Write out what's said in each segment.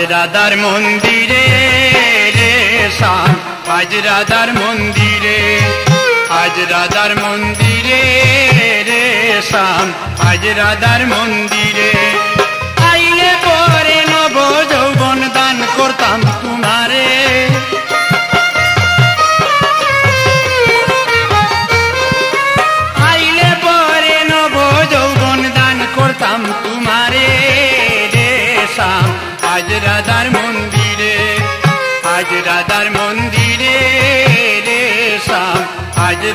আজ রাধার মন্দিরে রে শাম আজ রাধার মন্দিরে, আজ রাধার মন্দিরে রে শাম আজ রাধার মন্দিরে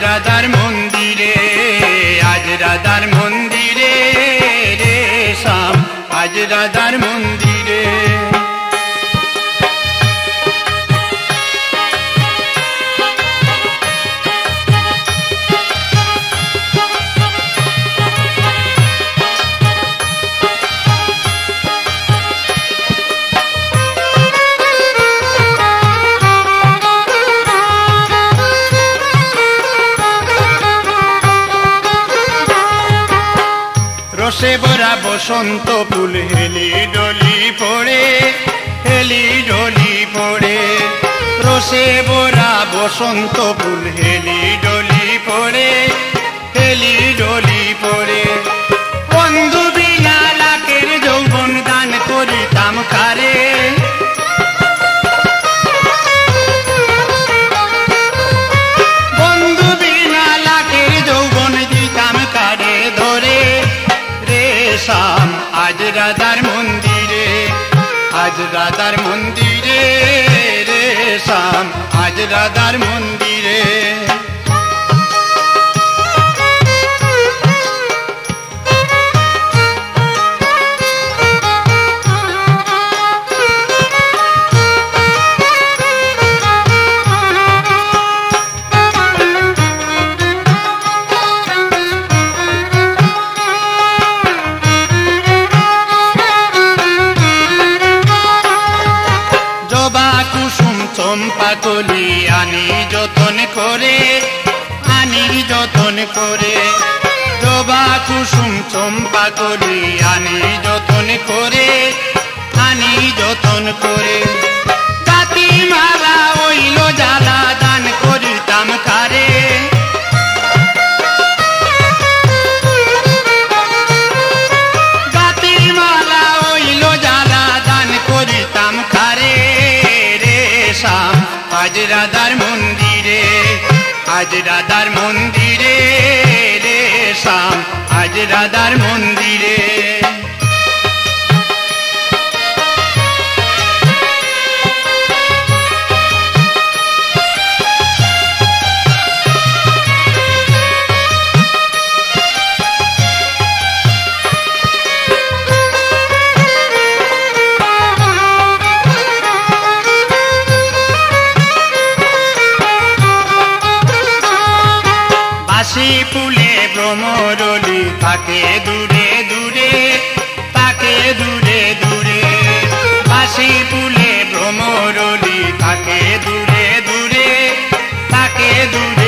রাধার মন্দিরে আজ রাধার মন্দিরে রে শাম আজ রাধার মন্দিরে রসে ভরা বসন্ত ফুল, হেলি ডলি পড়ে, হেলি ডলি পড়ে। রসে ভরা বসন্ত ফুল, হেলি ডলি পড়ে, হেলি ডলি পড়ে। বন্ধু বিনা লাখের যৌবন দান করিতাম কারে। রাধার মন্দিরে রে শাম আজ রাধার মন্দিরে চম্পা কলি আনি যতন করে, আনি যতন করে। জবা কুসুম চম্পা কলি আনি যতন করে। রাধার মন্দিরে রে শাম। আজ রাধার মন্দিরে বাসি ফুলে ভ্রমরলি, থাকে দূরে দূরে তাকে দূরে দূরে। হাসি ফুলে ভ্রমরলি, থাকে দূরে দূরে দূরে দূরে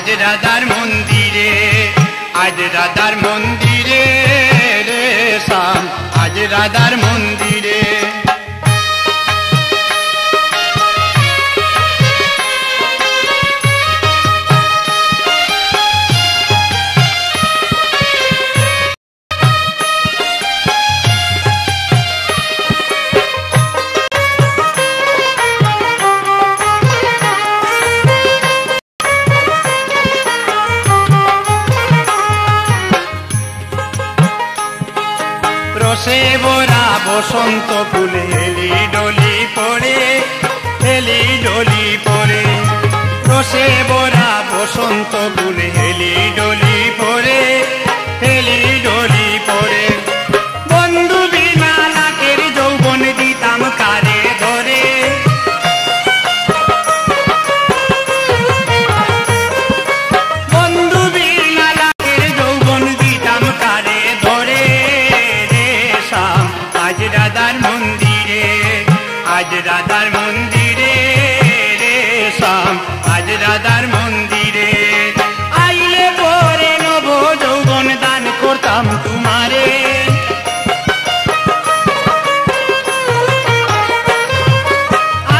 আজ রাধার মন্দিরে আজ রাধার মন্দিরে রে শাম আজ রাধার মন্দিরে। বসন্ত ফুলে হেলি ডলি পড়ে হেলি ডলি পড়ে। রসে বরা বসন্ত ফুলে রাধার মন্দিরে, আজ রাধার মন্দিরে রে শাম আজ রাধার মন্দিরে। আইলে পরে নব যৌবন দান করতাম তোমারে।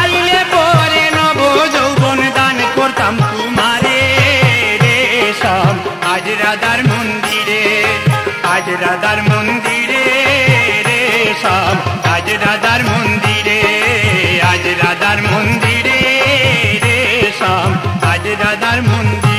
আইলে পরে নব যৌবন দান করতাম তোমারে রে শাম আজ রাধার মন্দিরে, আজ রাধার মন্দিরে রাধার মন্দিরে আজ রাধার মন্দিরে রে সব আজ রাধার মন্দিরে।